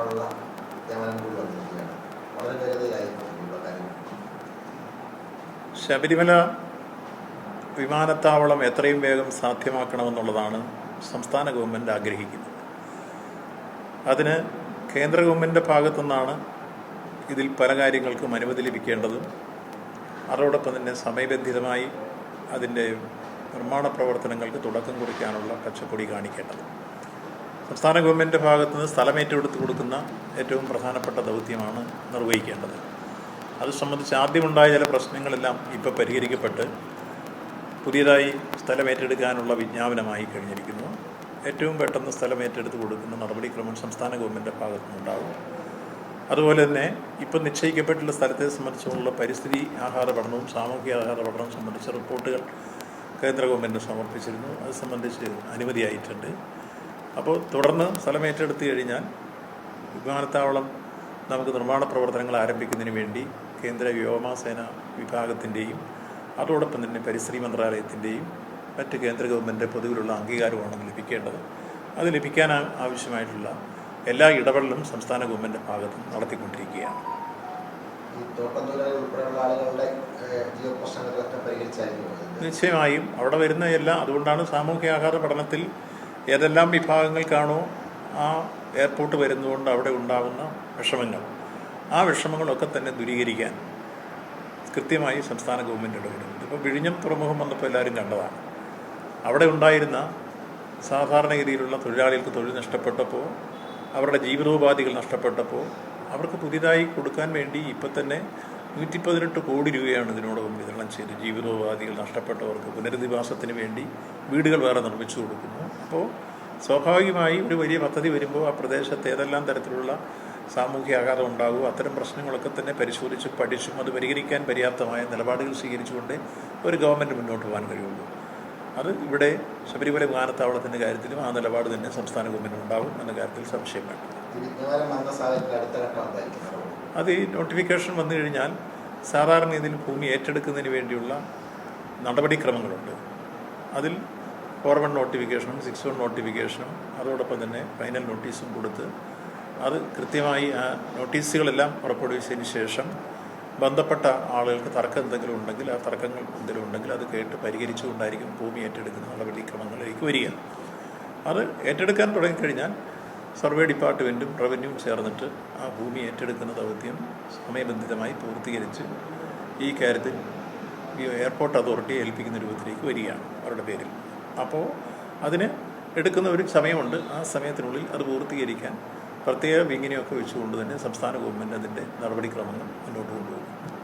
നടത്താനുള്ള ശബരിമല വിമാനത്താവളം എത്രയും വേഗം സാധ്യമാക്കണമെന്നുള്ളതാണ് സംസ്ഥാന ഗവൺമെന്റ് ആഗ്രഹിക്കുന്നത്. അതിന് കേന്ദ്ര ഗവൺമെന്റിന്റെ ഭാഗത്തുനിന്നാണ് ഇതിൽ പല കാര്യങ്ങൾക്കും അനുമതി ലഭിക്കേണ്ടതും. അതോടൊപ്പം തന്നെ സമയബന്ധിതമായി അതിന്റെ നിർമ്മാണ പ്രവർത്തനങ്ങൾക്ക് തുടക്കം കുറിക്കാനുള്ള കച്ചക്കൊടി കാണിക്കേണ്ടത്. സംസ്ഥാന ഗവൺമെന്റിന്റെ ഭാഗത്തു നിന്ന് സ്ഥലമേറ്റെടുത്ത് കൊടുക്കുന്ന ഏറ്റവും പ്രധാനപ്പെട്ട ദൗത്യമാണ് നിർവഹിക്കേണ്ടത്. അത് സംബന്ധിച്ച് ആദ്യമുണ്ടായ ചില പ്രശ്നങ്ങളെല്ലാം ഇപ്പോൾ പരിഹരിക്കപ്പെട്ട് പുതിയതായി സ്ഥലമേറ്റെടുക്കാനുള്ള വിജ്ഞാപനമായി കഴിഞ്ഞിരിക്കുന്നു. ഏറ്റവും പെട്ടെന്ന് സ്ഥലം ഏറ്റെടുത്ത് കൊടുക്കുന്ന നടപടിക്രമം സംസ്ഥാന ഗവൺമെന്റ് ഭാഗത്തു നിന്നുണ്ടാകും അതുപോലെ തന്നെ ഇപ്പം നിശ്ചയിക്കപ്പെട്ടുള്ള സ്ഥലത്തെ സംബന്ധിച്ചുള്ള പരിസ്ഥിതി ആഹാര പഠനവും സാമൂഹിക ആഹാര പഠനവും സംബന്ധിച്ച റിപ്പോർട്ടുകൾ കേന്ദ്ര ഗവൺമെന്റ് സമർപ്പിച്ചിരുന്നു. അത് സംബന്ധിച്ച് അനുമതിയായിട്ടുണ്ട്. അപ്പോൾ തുടർന്ന് സ്ഥലം ഏറ്റെടുത്തു കഴിഞ്ഞാൽ വിമാനത്താവളം നമുക്ക് നിർമ്മാണ പ്രവർത്തനങ്ങൾ ആരംഭിക്കുന്നതിന് വേണ്ടി കേന്ദ്ര വ്യോമസേന വിഭാഗത്തിന്റെയും അതോടൊപ്പം തന്നെ പരിസ്ഥിതി മന്ത്രാലയത്തിന്റെയും മറ്റ് കേന്ദ്ര ഗവൺമെന്റ് പൊതുവിലുള്ള അംഗീകാരമാണ് ലഭിക്കേണ്ടത് അത് ലഭിക്കാൻ ആവശ്യമായിട്ടുള്ള എല്ലാ ഇടപെടലും സംസ്ഥാന ഗവൺമെന്റ് ഭാഗത്ത് നടത്തിക്കൊണ്ടിരിക്കുകയാണ്. നിശ്ചയമായും അവിടെ വരുന്ന എല്ലാ അതുകൊണ്ടാണ് സാമൂഹ്യ ആഹാര പഠനത്തിൽ ഏതെല്ലാം വിഭാഗങ്ങൾക്കാണോ ആ എയർപോർട്ട് വരുന്നതുകൊണ്ട് അവിടെ ഉണ്ടാകുന്ന വിഷമങ്ങൾ. ആ വിഷമങ്ങളൊക്കെ തന്നെ ദൂരീകരിക്കാൻ കൃത്യമായി സംസ്ഥാന ഗവൺമെന്റ് ഇടപെടുന്നുണ്ട്. ഇപ്പോൾ വിഴിഞ്ഞം തുറമുഖം വന്നപ്പോൾ എല്ലാവരും കണ്ടതാണ്. അവിടെ ഉണ്ടായിരുന്ന സാധാരണഗതിയിലുള്ള തൊഴിലാളികൾക്ക് തൊഴിൽ നഷ്ടപ്പെട്ടപ്പോൾ അവരുടെ ജീവിതോപാധികൾ നഷ്ടപ്പെട്ടപ്പോൾ അവർക്ക് പുതിയതായി കൊടുക്കാൻ വേണ്ടി ഇപ്പം തന്നെ നൂറ്റി പതിനെട്ട് കോടി രൂപയാണ് ഇതിനോടകം വിതരണം ചെയ്ത് ജീവിതോപാധികൾ നഷ്ടപ്പെട്ടവർക്ക് പുനരധിവാസത്തിന് വേണ്ടി വീടുകൾ വേറെ നിർമ്മിച്ചു കൊടുക്കുന്നു. അപ്പോൾ സ്വാഭാവികമായി ഒരു വലിയ പദ്ധതി വരുമ്പോൾ ആ പ്രദേശത്ത് ഏതെല്ലാം തരത്തിലുള്ള സാമൂഹ്യ ആഘാതം ഉണ്ടാകും അത്തരം പ്രശ്നങ്ങളൊക്കെ തന്നെ പരിശോധിച്ച് പഠിച്ചും അത് പരിഹരിക്കാൻ പര്യാപ്തമായ നിലപാടുകൾ സ്വീകരിച്ചുകൊണ്ട് ഒരു ഗവൺമെന്റ് മുന്നോട്ട് പോകാൻ കഴിയുള്ളൂ. അത് ഇവിടെ ശബരിമല വിമാനത്താവളത്തിന്റെ കാര്യത്തിലും ആ നിലപാട് തന്നെ സംസ്ഥാന ഗവൺമെന്റ് ഉണ്ടാകും എന്ന കാര്യത്തിൽ സംശയം വേണ്ട. അത് ഈ നോട്ടിഫിക്കേഷൻ വന്നു കഴിഞ്ഞാൽ സാധാരണ ഇതിൽ ഭൂമി ഏറ്റെടുക്കുന്നതിന് വേണ്ടിയുള്ള നടപടിക്രമങ്ങളുണ്ട്. അതിൽ ഫോർ വൺ നോട്ടിഫിക്കേഷനും സിക്സ് വൺ നോട്ടിഫിക്കേഷനും അതോടൊപ്പം തന്നെ ഫൈനൽ നോട്ടീസും കൊടുത്ത് അത് കൃത്യമായി ആ നോട്ടീസുകളെല്ലാം പുറപ്പെടുവിച്ചതിന് ശേഷം ബന്ധപ്പെട്ട ആളുകൾക്ക് തർക്കം എന്തെങ്കിലും ഉണ്ടെങ്കിൽ ആ തർക്കങ്ങൾ എന്തെങ്കിലും ഉണ്ടെങ്കിൽ അത് കേട്ട് പരിഹരിച്ചുകൊണ്ടായിരിക്കും ഭൂമി ഏറ്റെടുക്കുന്ന നടപടിക്രമങ്ങളിലേക്ക് വരിക. അത് ഏറ്റെടുക്കാൻ തുടങ്ങിക്കഴിഞ്ഞാൽ സർവേ ഡിപ്പാർട്ട്മെന്റും റവന്യൂവും ചേർന്നിട്ട് ആ ഭൂമി ഏറ്റെടുക്കുന്ന ദൗത്യം സമയബന്ധിതമായി പൂർത്തീകരിച്ച് ഈ കാര്യത്തിൽ എയർപോർട്ട് അതോറിറ്റിയെ ഏൽപ്പിക്കുന്ന രൂപത്തിലേക്ക് വരികയാണ് അവരുടെ പേരിൽ. അപ്പോൾ അതിന് എടുക്കുന്ന ഒരു സമയമുണ്ട്. ആ സമയത്തിനുള്ളിൽ അത് പൂർത്തീകരിക്കാൻ പ്രത്യേക വിങ്ങിനെയൊക്കെ വെച്ചുകൊണ്ട് തന്നെ സംസ്ഥാന ഗവൺമെന്റ് അതിന്റെ നടപടിക്രമങ്ങൾ മുന്നോട്ട് കൊണ്ടുപോകും.